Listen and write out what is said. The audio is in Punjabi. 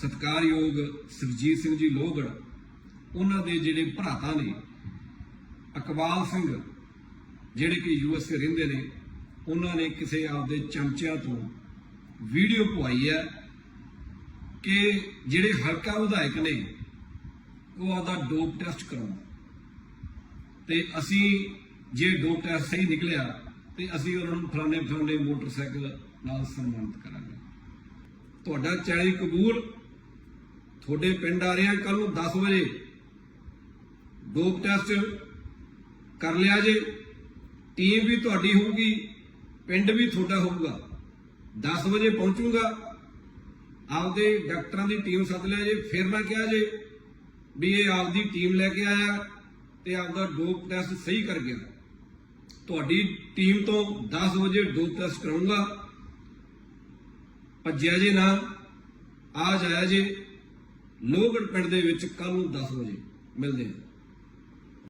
ਸਤਿਕਾਰਯੋਗ ਸਰਜੀਤ ਸਿੰਘ ਜੀ ਲੋਹਗੜ ਉਹਨਾਂ ਦੇ ਜਿਹੜੇ ਭਰਾਤਾ ਨੇ, ਅਕਬਾਲ ਸਿੰਘ, ਜਿਹੜੇ ਕਿ ਯੂਐਸਏ ਰਹਿੰਦੇ ਨੇ, ਉਹਨਾਂ ਨੇ ਕਿਸੇ ਆਪਦੇ ਚਮਚਿਆਂ ਤੋਂ ਵੀਡੀਓ ਪਵਾਈ ਹੈ ਕਿ ਜਿਹੜੇ ਹਲਕਾ ਵਿਧਾਇਕ ਨੇ, ਉਹ ਆਪਦਾ ਡੋਪ ਟੈਸਟ ਕਰਾਉਣ। ਤੇ ਅਸੀਂ ਜੇ ਡੋਪ ਟੈਸਟ ਸਹੀ ਨਿਕਲਿਆ, ਤੇ ਅਸੀਂ ਉਹਨਾਂ ਨੂੰ ਫਲਾਣੇ ਫਲਾਣੇ ਮੋਟਰਸਾਈਕਲ ਨਾਲ ਸਨਮਾਨਿਤ ਕਰਾਂਗੇ। ਤੁਹਾਡਾ ਚੈਲੰਜ ਕਬੂਲ ਤੁਹਾਡੇ ਪਿੰਡ ਆ ਰਿਹਾ ਕੱਲ ਨੂੰ 10 ਵਜੇ। ਡੋਪ ਟੈਸਟ ਕਰ ਲਿਆ ਜੇ। ਟੀਮ ਵੀ ਤੁਹਾਡੀ ਹੋਊਗੀ, ਪਿੰਡ ਵੀ ਤੁਹਾਡਾ ਹੋਊਗਾ। 10 ਵਜੇ ਪਹੁੰਚੂਗਾ। ਆਪਦੇ ਡਾਕਟਰਾਂ ਦੀ ਟੀਮ ਸੱਦ ਲਿਆ ਜੇ। ਫਿਰ ਨਾ ਕਿਹਾ ਜੇ ਵੀ ਇਹ ਆਪਦੀ ਟੀਮ ਲੈ ਕੇ ਆਇਆ ਤੇ ਆਪਦਾ ਡੋਪ ਟੈਸਟ ਸਹੀ ਕਰ ਗਿਆ। ਤੁਹਾਡੀ ਟੀਮ ਤੋਂ 10 ਵਜੇ ਡੋਪ ਟੈਸਟ ਕਰਾਉਂਗਾ ਭੱਜਿਆ ਜੇ ਨਾ, ਆ ਜਾਇਆ ਜੇ। ਲੋਹਗੜ ਪਿੰਡ ਦੇ ਵਿੱਚ ਕੱਲ ਨੂੰ 10 ਵਜੇ ਮਿਲਦੇ ਹਾਂ।